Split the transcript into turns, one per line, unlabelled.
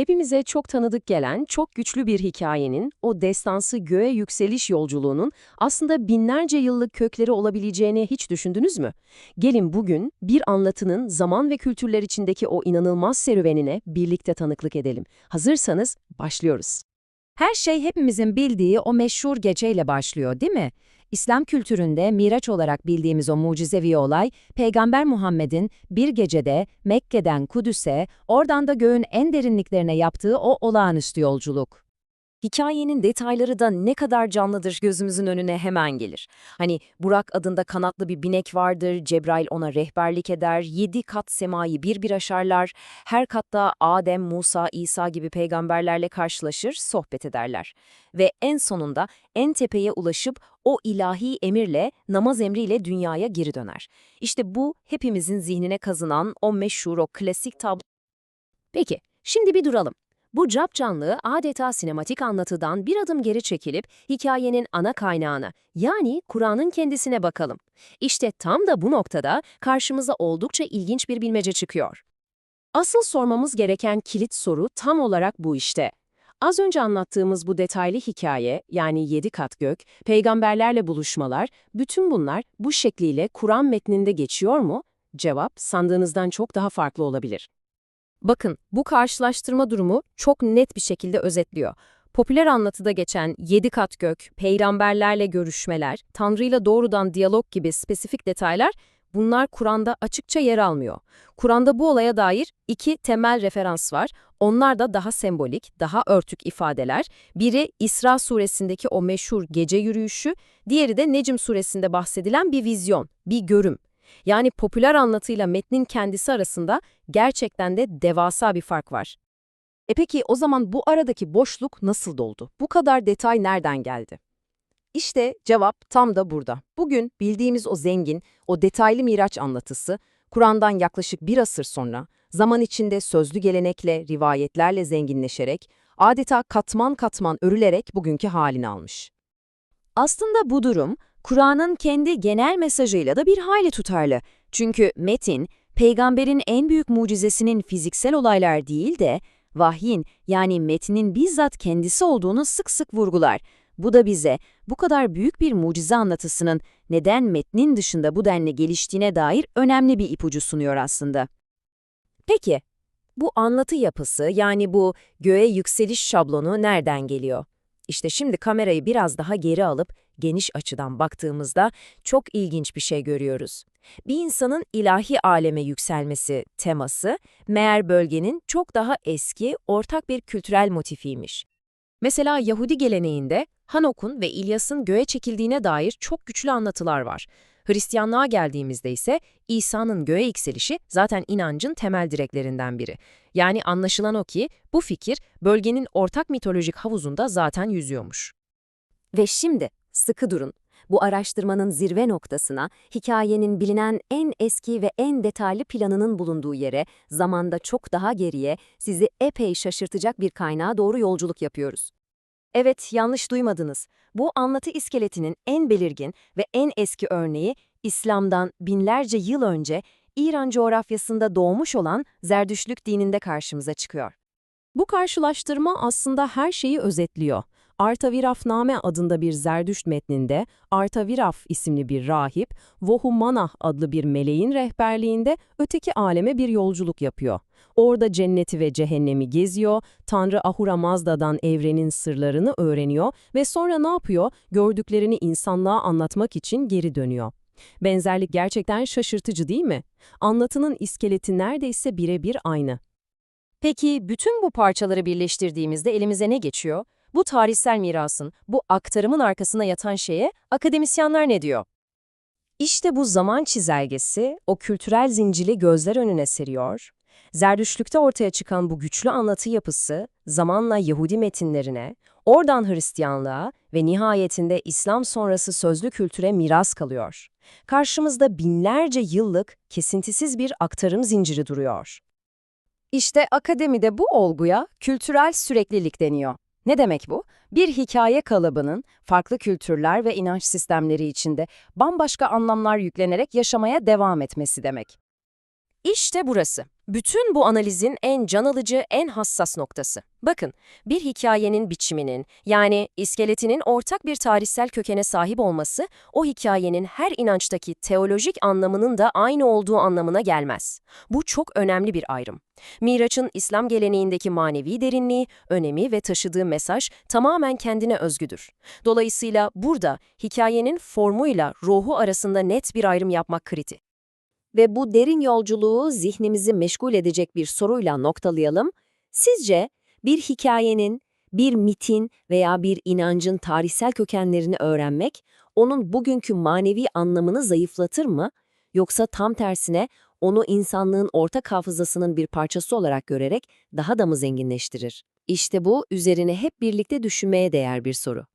Hepimize çok tanıdık gelen, çok güçlü bir hikayenin, o destansı göğe yükseliş yolculuğunun aslında binlerce yıllık kökleri olabileceğini hiç düşündünüz mü? Gelin bugün bir anlatının zaman ve kültürler içindeki o inanılmaz serüvenine birlikte tanıklık edelim. Hazırsanız başlıyoruz.
Her şey hepimizin bildiği o meşhur geceyle başlıyor değil mi? İslam kültüründe Miraç olarak bildiğimiz o mucizevi olay, Peygamber Muhammed'in bir gecede Mekke'den Kudüs'e, oradan da göğün en derinliklerine yaptığı o olağanüstü yolculuk.
Hikayenin detayları da ne kadar canlıdır gözümüzün önüne hemen gelir. Hani Burak adında kanatlı bir binek vardır, Cebrail ona rehberlik eder, yedi kat semayı bir bir aşarlar, her katta Adem, Musa, İsa gibi peygamberlerle karşılaşır, sohbet ederler. Ve en sonunda en tepeye ulaşıp o ilahi emirle, namaz emriyle dünyaya geri döner. İşte bu hepimizin zihnine kazınan o meşhur, o klasik tablo. Peki, şimdi bir duralım. Bu capcanlı adeta sinematik anlatıdan bir adım geri çekilip hikayenin ana kaynağına yani Kur'an'ın kendisine bakalım. İşte tam da bu noktada karşımıza oldukça ilginç bir bilmece çıkıyor.
Asıl sormamız gereken kilit soru tam olarak bu işte. Az önce anlattığımız bu detaylı hikaye, yani yedi kat gök, peygamberlerle buluşmalar, bütün bunlar bu şekliyle Kur'an metninde geçiyor mu? Cevap, sandığınızdan çok daha farklı olabilir.
Bakın, bu karşılaştırma durumu çok net bir şekilde özetliyor. Popüler anlatıda geçen yedi kat gök, peygamberlerle görüşmeler, Tanrı'yla doğrudan diyalog gibi spesifik detaylar bunlar Kur'an'da açıkça yer almıyor. Kur'an'da bu olaya dair iki temel referans var. Onlar da daha sembolik, daha örtük ifadeler. Biri İsra suresindeki o meşhur gece yürüyüşü, diğeri de Necm suresinde bahsedilen bir vizyon, bir görüm. Yani popüler anlatıyla metnin kendisi arasında gerçekten de devasa bir fark var.
E peki o zaman bu aradaki boşluk nasıl doldu? Bu kadar detay nereden geldi? İşte cevap tam da burada. Bugün bildiğimiz o zengin, o detaylı Miraç anlatısı, Kur'an'dan yaklaşık bir asır sonra, zaman içinde sözlü gelenekle, rivayetlerle zenginleşerek, adeta katman katman örülerek bugünkü halini almış.
Aslında bu durum, Kur'an'ın kendi genel mesajıyla da bir hayli tutarlı. Çünkü metin, peygamberin en büyük mucizesinin fiziksel olaylar değil de, vahyin yani metnin bizzat kendisi olduğunu sık sık vurgular. Bu da bize bu kadar büyük bir mucize anlatısının neden metnin dışında bu denli geliştiğine dair önemli bir ipucu sunuyor aslında. Peki, bu anlatı yapısı yani bu göğe yükseliş şablonu nereden geliyor? İşte şimdi kamerayı biraz daha geri alıp geniş açıdan baktığımızda çok ilginç bir şey görüyoruz. Bir insanın ilahi aleme yükselmesi teması, meğer bölgenin çok daha eski, ortak bir kültürel motifiymiş. Mesela Yahudi geleneğinde Hanok'un ve İlyas'ın göğe çekildiğine dair çok güçlü anlatılar var. Hristiyanlığa geldiğimizde ise İsa'nın göğe yükselişi zaten inancın temel direklerinden biri. Yani anlaşılan o ki bu fikir bölgenin ortak mitolojik havuzunda zaten yüzüyormuş. Ve şimdi sıkı durun. Bu araştırmanın zirve noktasına, hikayenin bilinen en eski ve en detaylı planının bulunduğu yere, zamanda çok daha geriye, sizi epey şaşırtacak bir kaynağa doğru yolculuk yapıyoruz. Evet, yanlış duymadınız. Bu anlatı iskeletinin en belirgin ve en eski örneği İslam'dan binlerce yıl önce İran coğrafyasında doğmuş olan Zerdüşlük dininde karşımıza çıkıyor.
Bu karşılaştırma aslında her şeyi özetliyor. Artavirafname adında bir Zerdüşt metninde Artaviraf isimli bir rahip, Vohumanah adlı bir meleğin rehberliğinde öteki aleme bir yolculuk yapıyor. Orada cenneti ve cehennemi geziyor, Tanrı Ahura Mazda'dan evrenin sırlarını öğreniyor ve sonra ne yapıyor? Gördüklerini insanlığa anlatmak için geri dönüyor. Benzerlik gerçekten şaşırtıcı değil mi? Anlatının iskeleti neredeyse birebir aynı.
Peki bütün bu parçaları birleştirdiğimizde elimize ne geçiyor? Bu tarihsel mirasın, bu aktarımın arkasına yatan şeye akademisyenler ne diyor? İşte bu zaman çizelgesi o kültürel zinciri gözler önüne seriyor. Zerdüşlükte ortaya çıkan bu güçlü anlatı yapısı zamanla Yahudi metinlerine, oradan Hristiyanlığa ve nihayetinde İslam sonrası sözlü kültüre miras kalıyor. Karşımızda binlerce yıllık kesintisiz bir aktarım zinciri duruyor. İşte akademide bu olguya kültürel süreklilik deniyor. Ne demek bu? Bir hikaye kalıbının farklı kültürler ve inanç sistemleri içinde bambaşka anlamlar yüklenerek yaşamaya devam etmesi demek.
İşte burası. Bütün bu analizin en can alıcı, en hassas noktası. Bakın, bir hikayenin biçiminin, yani iskeletinin ortak bir tarihsel kökene sahip olması, o hikayenin her inançtaki teolojik anlamının da aynı olduğu anlamına gelmez. Bu çok önemli bir ayrım. Miraç'ın İslam geleneğindeki manevi derinliği, önemi ve taşıdığı mesaj tamamen kendine özgüdür. Dolayısıyla burada hikayenin formuyla ruhu arasında net bir ayrım yapmak kritik.
Ve bu derin yolculuğu zihnimizi meşgul edecek bir soruyla noktalayalım. Sizce bir hikayenin, bir mitin veya bir inancın tarihsel kökenlerini öğrenmek, onun bugünkü manevi anlamını zayıflatır mı? Yoksa tam tersine onu insanlığın ortak hafızasının bir parçası olarak görerek daha da mı zenginleştirir? İşte bu üzerine hep birlikte düşünmeye değer bir soru.